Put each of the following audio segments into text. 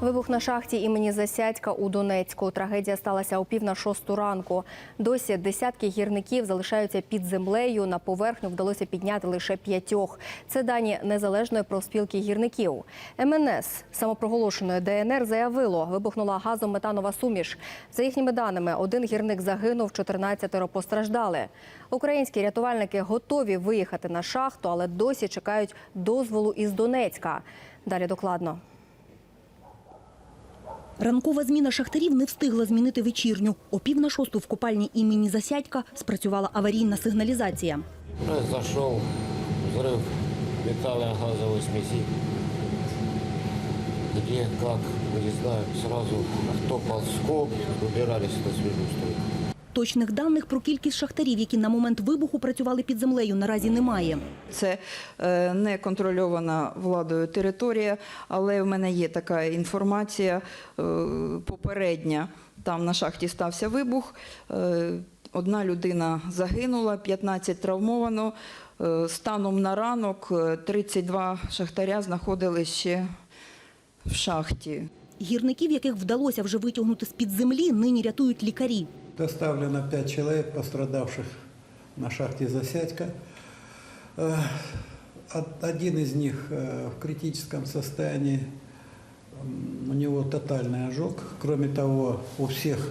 Вибух на шахті імені Засядька у Донецьку. Трагедія сталася о пів на шосту ранку. Досі десятки гірників залишаються під землею. На поверхню вдалося підняти лише п'ятьох. Це дані незалежної профспілки гірників. МНС самопроголошеної ДНР заявило, вибухнула газометанова суміш. За їхніми даними, один гірник загинув, 14 постраждали. Українські рятувальники готові виїхати на шахту, але досі чекають дозволу із Донецька. Далі докладно. Ранкова зміна шахтарів не встигла змінити вечірню. О пів на шосту в купальні імені Засядька спрацювала аварійна сигналізація. Зайшов взрив взрыв металлогазовой смісі. Тоді, як, не знаю. одразу хто ползком, вибиралися на свіжу стройку. Точних даних про кількість шахтарів, які на момент вибуху працювали під землею, наразі немає. Це е, не контрольована владою територія, але в мене є така інформація е, попередня. Там на шахті стався вибух. е, Одна людина загинула, 15 травмовано. Станом на ранок е, 32 шахтаря знаходились ще в шахті. Гірників, яких вдалося вже витягнути з-під землі, нині рятують лікарі Доставлено пять человек, пострадавших на шахте Засядька. Э, од- Один из них э, в критическом состоянии, М, у него тотальный ожог. Кроме того, у всех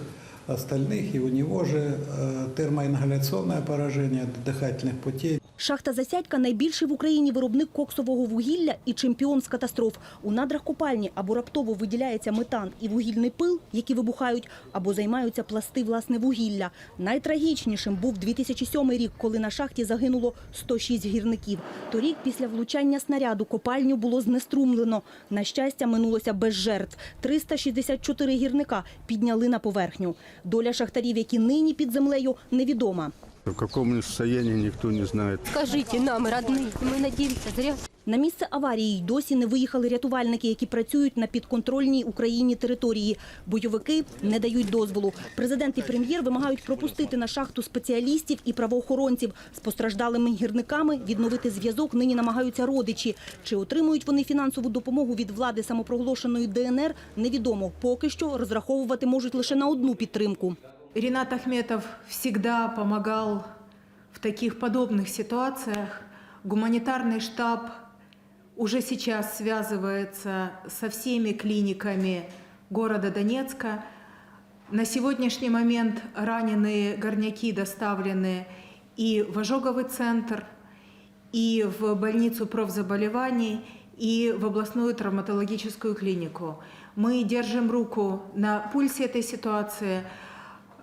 остальных и у него же э, термоингаляционное поражение дыхательных путей. Шахта Засядька – найбільший в Україні виробник коксового вугілля і чемпіон з катастроф. У надрах копальні або раптово виділяється метан і вугільний пил, які вибухають, або займаються пласти власне вугілля. Найтрагічнішим був 2007 рік, коли на шахті загинуло 106 гірників. Торік після влучання снаряду копальню було знеструмлено. На щастя, минулося без жертв. 364 гірника підняли на поверхню. Доля шахтарів, які нині під землею, невідома. В якому стані ніхто не знає. Скажіть нам, родные, ми надеемся зря. На місце аварії й досі не виїхали рятувальники, які працюють на підконтрольній Україні території. Бойовики не дають дозволу. Президент і прем'єр вимагають пропустити на шахту спеціалістів і правоохоронців. З постраждалими гірниками відновити зв'язок нині намагаються родичі. Чи отримують вони фінансову допомогу від влади самопроголошеної ДНР, невідомо. Поки що розраховувати можуть лише на одну підтримку. Ренат Ахметов всегда помогал в таких подобных ситуациях. Гуманитарный штаб уже сейчас связывается со всеми клиниками города Донецка. На сегодняшний момент раненые горняки доставлены и в ожоговый центр, и в больницу профзаболеваний, и в областную травматологическую клинику. Мы держим руку на пульсе этой ситуации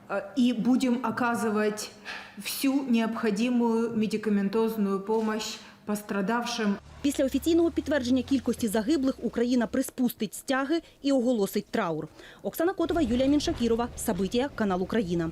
э, и будем оказывать всю необходимую медикаментозную помощь пострадавшим Після офіційного підтвердження кількості загиблих Україна приспустить стяги і оголосить траур. Оксана Котова, Юлія Міншакірова, Сабитія, канал Україна.